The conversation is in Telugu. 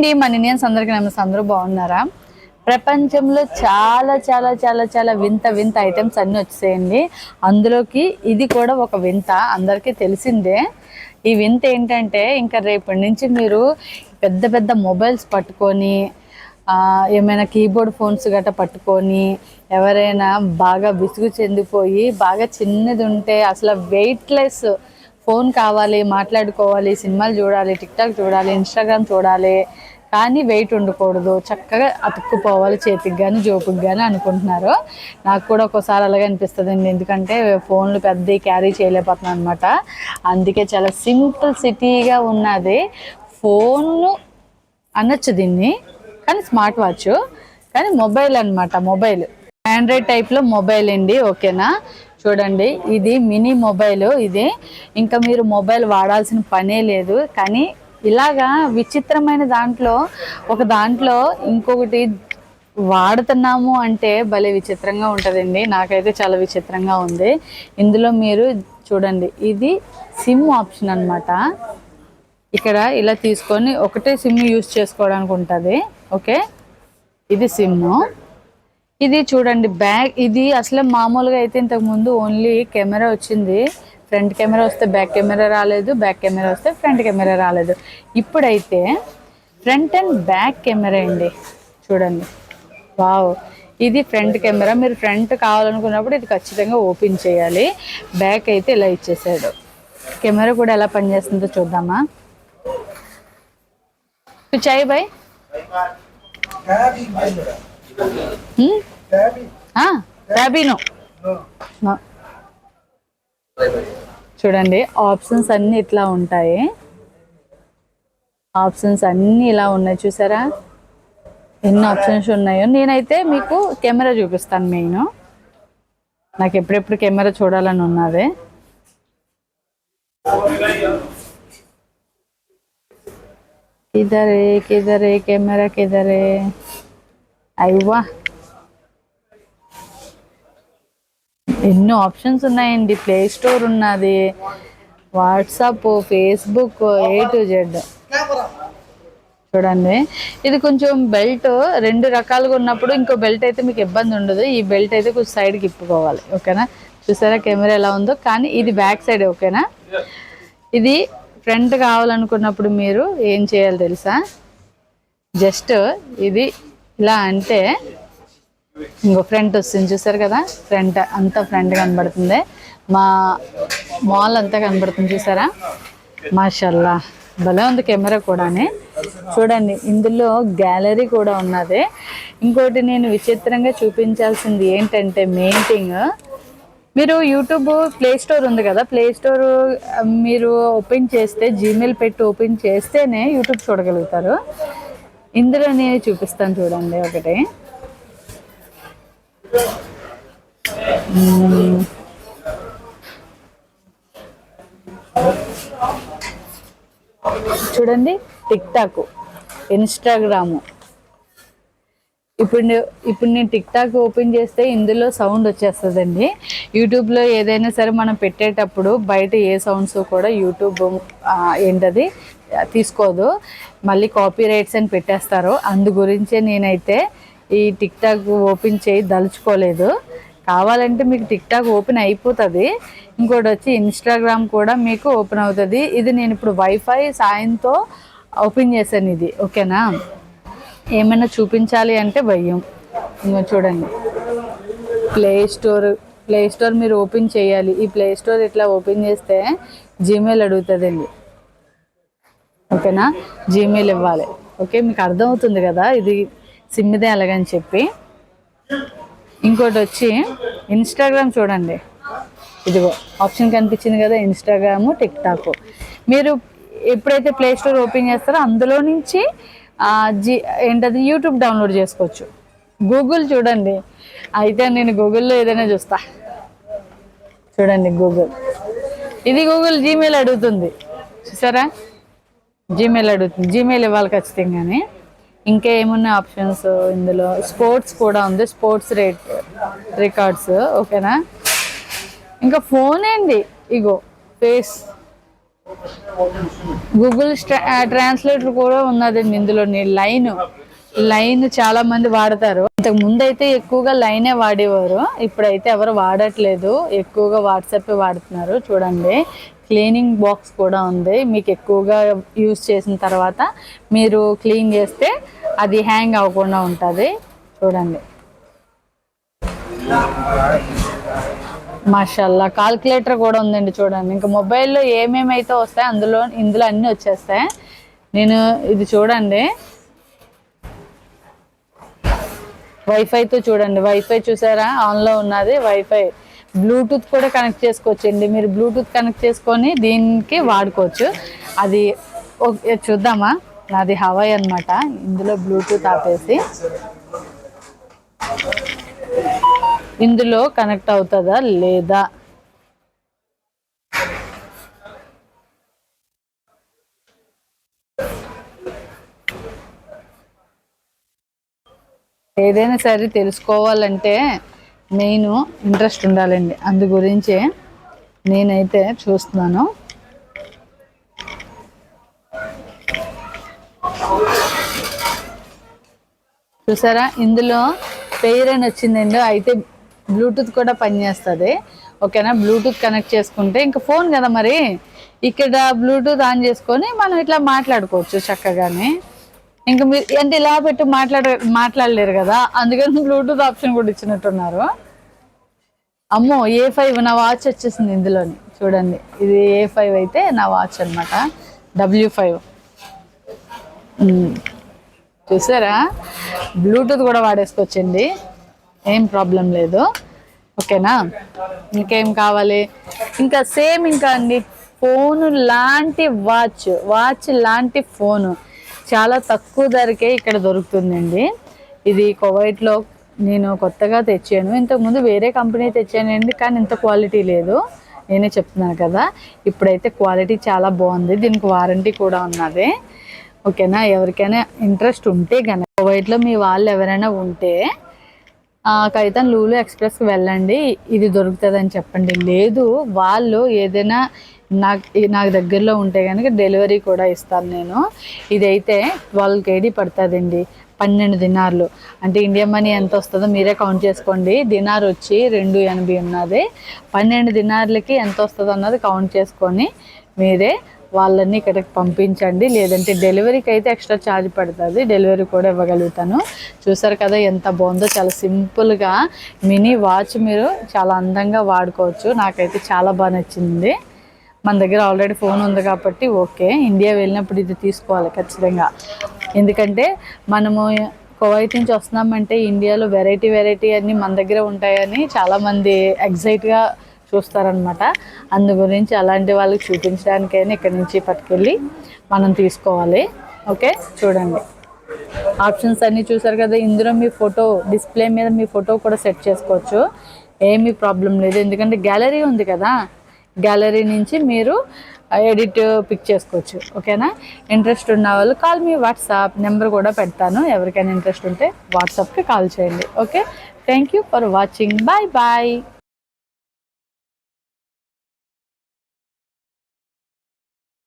అండి మన ఇండియన్స్ అందరికీ నమస్తే. అందరూ బాగున్నారా? ప్రపంచంలో చాలా చాలా చాలా చాలా వింత వింత ఐటమ్స్ అన్నీ వచ్చేయండి. అందులోకి ఇది కూడా ఒక వింత అందరికీ తెలిసిందే. ఈ వింత ఏంటంటే ఇంకా రేపటి నుంచి మీరు పెద్ద పెద్ద మొబైల్స్ పట్టుకొని ఏమైనా కీబోర్డ్ ఫోన్స్ గట్రా పట్టుకొని ఎవరైనా బాగా విసుగు చెందిపోయి బాగా చిన్నది ఉంటే అసలు వెయిట్లెస్ ఫోన్ కావాలి మాట్లాడుకోవాలి సినిమాలు చూడాలి టిక్టాక్ చూడాలి ఇన్స్టాగ్రామ్ చూడాలి. కానీ వెయిట్ ఉండకూడదు. చక్కగా అతుక్కుపోవాలి చేతికి కానీ జోపుకి కానీ అనుకుంటున్నారు. నాకు కూడా ఒక్కోసారి అలాగే అనిపిస్తుంది అండి ఎందుకంటే ఫోన్లు పెద్ద క్యారీ చేయలేకపోతున్నాను అనమాట అందుకే చాలా సింపుల్ సిటీగా ఉన్నది. ఫోన్ అనొచ్చు దీన్ని. కానీ స్మార్ట్ వాచ్. కానీ మొబైల్ అనమాట మొబైల్. ఆండ్రాయిడ్ టైప్లో మొబైల్ అండి ఓకేనా? చూడండి ఇది మినీ మొబైల్ ఇది. ఇంకా మీరు మొబైల్ వాడాల్సిన పనే లేదు. కానీ ఇలాగా విచిత్రమైన దాంట్లో ఒక దాంట్లో ఇంకొకటి వాడుతున్నాము అంటే భలే విచిత్రంగా ఉంటుందండి. నాకైతే చాలా విచిత్రంగా ఉంది. ఇందులో మీరు చూడండి ఇది సిమ్ ఆప్షన్ అనమాట ఇక్కడ ఇలా తీసుకొని ఒకటే సిమ్ యూజ్ చేసుకోవడానికి ఉంటుంది. ఓకే? ఇది సిమ్. ఇది చూడండి బ్యాగ్ ఇది అసలు మామూలుగా అయితే ఇంతకు ముందు ఓన్లీ కెమెరా వచ్చింది. ఫ్రంట్ కెమెరా వస్తే బ్యాక్ కెమెరా రాలేదు బ్యాక్ కెమెరా వస్తే ఫ్రంట్ కెమెరా రాలేదు. ఇప్పుడైతే ఫ్రంట్ అండ్ బ్యాక్ కెమెరా అండి. చూడండి. వావ్. ఇది ఫ్రంట్ కెమెరా. మీరు ఫ్రంట్ కావాలనుకున్నప్పుడు ఇది ఖచ్చితంగా ఓపెన్ చేయాలి. బ్యాక్ అయితే ఇలా ఇచ్చేసాడు. కెమెరా కూడా ఎలా పనిచేస్తుందో చూద్దామా? చాయ్ బాయ్ Hmm? Ah, క్యాబీను చూడండి ఆప్షన్స్ అన్నీ ఇట్లా ఉంటాయి. ఆప్షన్స్ అన్నీ ఇలా ఉన్నాయి చూసారా? ఎన్ని ఆప్షన్స్ ఉన్నాయో. నేనైతే మీకు కెమెరా చూపిస్తాను మెయిన్. నాకు ఎప్పుడెప్పుడు కెమెరా చూడాలని ఉన్నది. ఇదరే కిదరే కెమెరా కిదరే. అయ్యవా ఎన్నో ఆప్షన్స్ ఉన్నాయండి. ప్లే స్టోర్ ఉన్నది. WhatsApp Facebook A to Z చూడండి. ఇది కొంచెం బెల్ట్ రెండు రకాలుగా ఉన్నప్పుడు ఇంకో బెల్ట్ అయితే మీకు ఇబ్బంది ఉండదు. ఈ బెల్ట్ అయితే కొంచెం సైడ్కి ఇప్పుకోవాలి. ఓకేనా? చూసారా కెమెరా ఎలా ఉందో? కానీ ఇది బ్యాక్ సైడ్ ఓకేనా? ఇది ఫ్రంట్ కావాలనుకున్నప్పుడు మీరు ఏం చేయాలి తెలుసా? జస్ట్ ఇది ఇలా అంటే ఇంకో ఫ్రంట్ వస్తుంది చూసారు కదా? ఫ్రంట్ అంతా ఫ్రంట్ కనబడుతుంది. మా మాల్ అంతా కనబడుతుంది చూసారా? మాషల్లా. భలే ఉంది కెమెరా కూడానే. చూడండి ఇందులో గ్యాలరీ కూడా ఉన్నది. ఇంకోటి నేను విచిత్రంగా చూపించాల్సింది ఏంటంటే మెయిన్ థింగ్ మీరు యూట్యూబ్ ప్లే స్టోర్ ఉంది కదా? ప్లే స్టోర్ మీరు ఓపెన్ చేస్తే జీమెయిల్ పెట్టి ఓపెన్ చేస్తేనే యూట్యూబ్ చూడగలుగుతారు. ఇందులో నేను చూపిస్తాను చూడండి ఒకటి. చూడండి టిక్ టాక్ ఇన్స్టాగ్రాము. ఇప్పుడు ఇప్పుడు నేను టిక్ టాక్ ఓపెన్ చేస్తే ఇందులో సౌండ్ వచ్చేస్తుందండి. యూట్యూబ్లో ఏదైనా సరే మనం పెట్టేటప్పుడు బయట ఏ సౌండ్స్ కూడా యూట్యూబ్ ఏంటది తీసుకోదు. మళ్ళీ కాపీ రైట్స్ అని పెట్టేస్తారు. అందు గురించే నేనైతే ఈ టిక్ టాక్ ఓపెన్ చేయి దలుచుకోలేదు. కావాలంటే మీకు టిక్ టాక్ ఓపెన్ అయిపోతుంది. ఇంకోటి వచ్చి ఇన్స్టాగ్రామ్ కూడా మీకు ఓపెన్ అవుతుంది. ఇది నేను ఇప్పుడు వైఫై సాయంతో ఓపెన్ చేశాను ఇది. ఓకేనా? ఏమైనా చూపించాలి అంటే భయం. ఇంకా చూడండి. ప్లే స్టోర్ ప్లే స్టోర్ మీరు ఓపెన్ చేయాలి. ఈ ప్లే స్టోర్ ఇట్లా ఓపెన్ చేస్తే జీమెయిల్ అడుగుతుందండి. ఓకేనా? జీమెయిల్ ఇవ్వాలి. ఓకే? మీకు అర్థమవుతుంది కదా? ఇది సిమ్మిదే అలాగని చెప్పి. ఇంకోటి వచ్చి ఇన్స్టాగ్రామ్ చూడండి. ఇదిగో ఆప్షన్ కనిపించింది కదా? ఇన్స్టాగ్రాము టిక్ టాక్ మీరు ఎప్పుడైతే ప్లే స్టోర్ ఓపెన్ చేస్తారో అందులో నుంచి జీ ఏంటది? యూట్యూబ్ డౌన్లోడ్ చేసుకోవచ్చు. గూగుల్ చూడండి. అయితే నేను గూగుల్లో ఏదైనా చూస్తా. చూడండి గూగుల్ ఇది గూగుల్ జీమెయిల్ అడుగుతుంది. చూసారా? జీమెయిల్ అడుగుతుంది. జీమెయిల్ ఇవ్వాలి ఖచ్చితంగానే. ఇంకా ఏమున్నాయి ఆప్షన్స్ ఇందులో? స్పోర్ట్స్ కూడా ఉంది. స్పోర్ట్స్ రేట్ రికార్డ్స్ ఓకేనా ఇంకా ఫోన్ ఏంటి ఇగో ఫేస్ గూగుల్ ట్రాన్స్లేటర్ కూడా ఉన్నదండి ఇందులోని లైన్. లైన్ చాలా మంది వాడతారు. ఇంతకు ముందు అయితే ఎక్కువగా లైనే వాడేవారు. ఇప్పుడైతే ఎవరు వాడట్లేదు. ఎక్కువగా వాట్సాప్ వాడుతున్నారు. చూడండి. క్లీనింగ్ బాక్స్ కూడా ఉంది. మీకు ఎక్కువగా యూస్ చేసిన తర్వాత మీరు క్లీన్ చేస్తే అది హ్యాంగ్ అవ్వకుండా ఉంటుంది. చూడండి. మాషల్లా కాల్కులేటర్ కూడా ఉందండి చూడండి. ఇంకా మొబైల్లో ఏమేమి అయితే వస్తాయి అందులో ఇందులో అన్నీ వచ్చేస్తాయి. నేను ఇది చూడండి. వైఫైతో చూడండి. వైఫై చూసారా? ఆన్లో ఉన్నది వైఫై బ్లూటూత్ కూడా కనెక్ట్ చేసుకోవచ్చండి మీరు బ్లూటూత్ కనెక్ట్ చేసుకొని దీనికి వాడుకోవచ్చు. అది ఓకే చూద్దామా? నాది హవాయి అనమాట ఇందులో బ్లూటూత్ ఆపేసి. ఇందులో కనెక్ట్ అవుతుందా లేదా? ఏదైనా సరే తెలుసుకోవాలంటే నేను ఇంట్రెస్ట్ ఉండాలండి. అందు గురించే నేనైతే చూస్తున్నాను. చూసారా? ఇందులో పెయిర్ అని వచ్చిందండి. అయితే బ్లూటూత్ కూడా పనిచేస్తుంది. ఓకేనా? బ్లూటూత్ కనెక్ట్ చేసుకుంటే ఇంకా ఫోన్ కదా మరి? ఇక్కడ బ్లూటూత్ ఆన్ చేసుకొని మనం ఇట్లా మాట్లాడుకోవచ్చు చక్కగానే. ఇంకా మీరు అంటే ఇలా పెట్టి మాట్లాడ మాట్లాడలేరు కదా? అందుకని బ్లూటూత్ ఆప్షన్ కూడా ఇచ్చినట్టున్నారు. అమ్మో ఏ ఫైవ్ నా వాచ్ వచ్చేసింది ఇందులోని. చూడండి ఇది ఏ ఫైవ్ అయితే నా వాచ్ అనమాట డబ్ల్యూ ఫైవ్ చూసారా? బ్లూటూత్ కూడా వాడేసుకోవచ్చండి. ఏం ప్రాబ్లం లేదు. ఓకేనా? ఇంకేం కావాలి? ఇంకా సేమ్ ఇంకా అండి ఫోను లాంటి వాచ్ వాచ్ లాంటి ఫోను చాలా తక్కువ ధరకే ఇక్కడ దొరుకుతుందండి. ఇది కువైట్లో నేను కొత్తగా తెచ్చాను. ఇంతకుముందు వేరే కంపెనీ తెచ్చానండి కానీ ఇంత క్వాలిటీ లేదు. నేనే చెప్తున్నాను కదా ఇప్పుడైతే క్వాలిటీ చాలా బాగుంది. దీనికి వారంటీ కూడా ఉన్నది. ఓకేనా? ఎవరికైనా ఇంట్రెస్ట్ ఉంటే కనుక కువైట్లో మీ వాళ్ళు ఎవరైనా ఉంటే కైతన్ లూలు ఎక్స్ప్రెస్కి వెళ్ళండి ఇది దొరుకుతుంది అని చెప్పండి. లేదు వాళ్ళు ఏదైనా నాకు నాకు దగ్గరలో ఉంటే కనుక డెలివరీ కూడా ఇస్తాను నేను. ఇదైతే ట్వెల్వ్ కేడీ పడుతుందండి? పన్నెండు దినార్లు. అంటే ఇండియా మనీ ఎంత వస్తుందో మీరే కౌంట్ చేసుకోండి. దినార్ వచ్చి రెండు ఎనభై ఉన్నది. పన్నెండు దినార్లకి ఎంత వస్తుందో అన్నది కౌంట్ చేసుకొని మీరే వాళ్ళని ఇక్కడికి పంపించండి. లేదంటే డెలివరీకి అయితే ఎక్స్ట్రా ఛార్జ్ పడుతుంది. డెలివరీ కూడా ఇవ్వగలుగుతాను. చూసారు కదా ఎంత బాగుందో. చాలా సింపుల్గా మినీ వాచ్ మీరు చాలా అందంగా వాడుకోవచ్చు. నాకైతే చాలా బాగా నచ్చింది. మన దగ్గర ఆల్రెడీ ఫోన్ ఉంది కాబట్టి ఓకే. ఇండియా వెళ్ళినప్పుడు ఇది తీసుకోవాలి ఖచ్చితంగా. ఎందుకంటే మనము కువైట్ నుంచి వస్తున్నామంటే ఇండియాలో వెరైటీ వెరైటీ అన్నీ మన దగ్గర ఉంటాయని చాలామంది ఎగ్జైట్గా చూస్తారనమాట అందు గురించి అలాంటి వాళ్ళకి చూపించడానికైనా ఇక్కడ నుంచి పట్టుకెళ్ళి మనం తీసుకోవాలి. ఓకే? చూడండి. ఆప్షన్స్ అన్నీ చూసారు కదా? ఇందులో మీ ఫోటో డిస్ప్లే మీద మీ ఫోటో కూడా సెట్ చేసుకోవచ్చు. ఏమీ ప్రాబ్లం లేదు. ఎందుకంటే గ్యాలరీ ఉంది కదా? గ్యాలరీ నుంచి మీరు ఎడిట్ పిక్ చేసుకోవచ్చు. ఓకేనా? ఇంట్రెస్ట్ ఉన్న వాళ్ళు కాల్ మీ వాట్సాప్ నెంబర్ కూడా పెడతాను. ఎవరికైనా ఇంట్రెస్ట్ ఉంటే వాట్సాప్కి కాల్ చేయండి. Okay? Thank you for watching. Bye bye.